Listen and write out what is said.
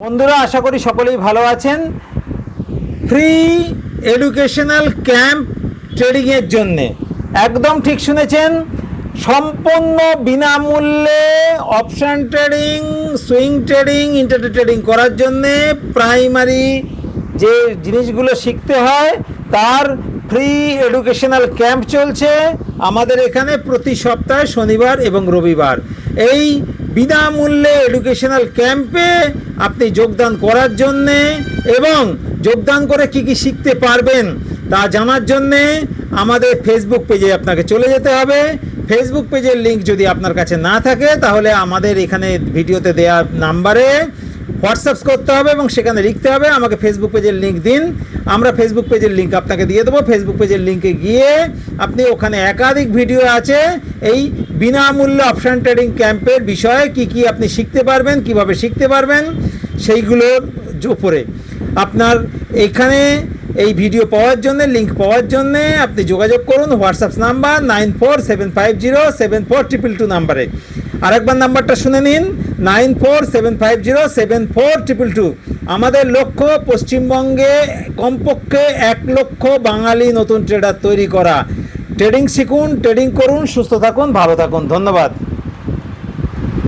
বন্ধুরা, আশা করি সকলেই ভালো আছেন। ফ্রি এডুকেশনাল ক্যাম্প ট্রেডিংয়ের জন্যে। একদম ঠিক শুনেছেন, সম্পূর্ণ বিনামূল্যে option trading swing trading intraday trading করার জন্যে প্রাইমারি যে জিনিসগুলো শিখতে হয়, তার ফ্রি এডুকেশনাল ক্যাম্প চলছে আমাদের এখানে প্রতি সপ্তাহে শনিবার এবং রবিবার। এই বিনামূল্যে এডুকেশনাল ক্যাম্পে আপনি যোগদান করার জন্যে এবং যোগদান করে কি কি শিখতে পারবেন তা জানার জন্যে আমাদের ফেসবুক পেজে আপনাকে চলে যেতে হবে। ফেসবুক পেজের লিংক যদি আপনার কাছে না থাকে, তাহলে আমাদের এখানে ভিডিওতে দেওয়া নাম্বারে হোয়াটসঅ্যাপ করতে হবে এবং সেখানে লিখতে হবে, আমাকে ফেসবুক পেজের লিঙ্ক দিন। আমরা ফেসবুক পেজের লিঙ্ক আপনাকে দিয়ে দেবো। ফেসবুক পেজের লিঙ্কে গিয়ে আপনি ওখানে একাধিক ভিডিও আছে। এই বিনামূল্যে অপশান ট্রেডিং ক্যাম্পের বিষয়ে কি কি আপনি শিখতে পারবেন, কীভাবে শিখতে পারবেন, সেইগুলোর উপরে। আপনার এখানে এই ভিডিও পাওয়ার জন্য লিঙ্ক পাওয়ার জন্য আপনি যোগাযোগ করুন WhatsApp number nine four seven five zero seven four triple two নাম্বারে আরেকবার নাম্বারটা শুনে নিন nine four seven five zero seven four triple two আমাদের লক্ষ্য, পশ্চিমবঙ্গে কমপক্ষে এক লক্ষ বাঙালি নতুন ট্রেডার তৈরি করা। ট্রেডিং শিখুন ট্রেডিং করুন সুস্থ থাকুন ভালো থাকুন ধন্যবাদ।